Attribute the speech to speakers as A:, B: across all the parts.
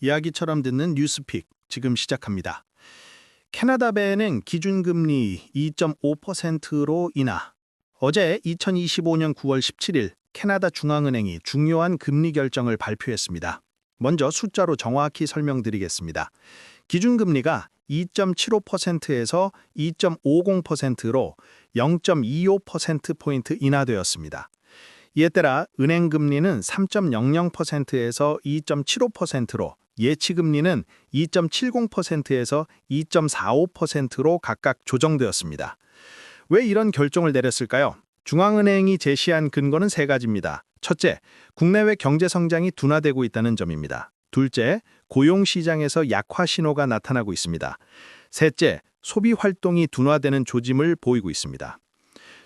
A: 이야기처럼 듣는 뉴스픽 지금 시작합니다. 캐나다 배는 기준금리 2.5%로 인하. 어제 2025년 9월 17일 캐나다 중앙은행이 중요한 금리 결정을 발표했습니다. 먼저 숫자로 정확히 설명드리겠습니다. 기준금리가 2.75%에서 2.50%로 0.25%포인트 인하되었습니다. 이에 따라 은행 금리는 3.00%에서 2.75%로 예치금리는 2.70%에서 2.45%로 각각 조정되었습니다. 왜 이런 결정을 내렸을까요? 중앙은행이 제시한 근거는 세 가지입니다. 첫째, 국내외 경제 성장이 둔화되고 있다는 점입니다. 둘째, 고용 시장에서 약화 신호가 나타나고 있습니다. 셋째, 소비 활동이 둔화되는 조짐을 보이고 있습니다.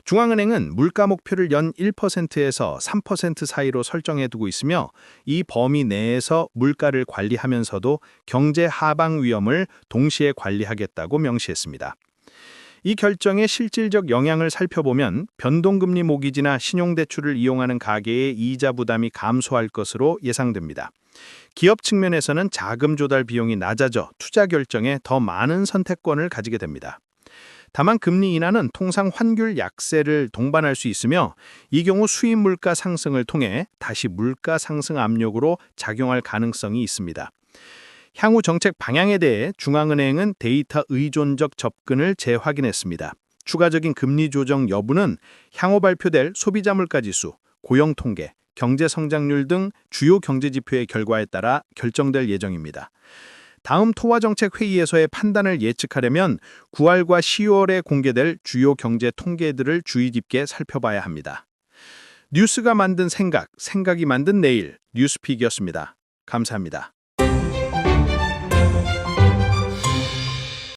A: 중앙은행은 물가 목표를 연 1%에서 3% 사이로 설정해 두고 있으며 이 범위 내에서 물가를 관리하면서도 경제 하방 위험을 동시에 관리하겠다고 명시했습니다. 이 결정의 실질적 영향을 살펴보면 변동금리 모기지나 신용대출을 이용하는 가계의 이자 부담이 감소할 것으로 예상됩니다. 기업 측면에서는 자금 조달 비용이 낮아져 투자 결정에 더 많은 선택권을 가지게 됩니다. 다만 금리 인하는 통상 환율 약세를 동반할 수 있으며 이 경우 수입 물가 상승을 통해 다시 물가 상승 압력으로 작용할 가능성이 있습니다. 향후 정책 방향에 대해 중앙은행은 데이터 의존적 접근을 재확인했습니다. 추가적인 금리 조정 여부는 향후 발표될 소비자 물가 지수, 고용 통계, 경제 성장률 등 주요 경제 지표의 결과에 따라 결정될 예정입니다. 다음 토화 정책 회의에서의 판단을 예측하려면 9월과 10월에 공개될 주요 경제 통계들을 주의 깊게 살펴봐야 합니다. 뉴스가 만든 생각, 생각이 만든 내일 뉴스픽이었습니다. 감사합니다.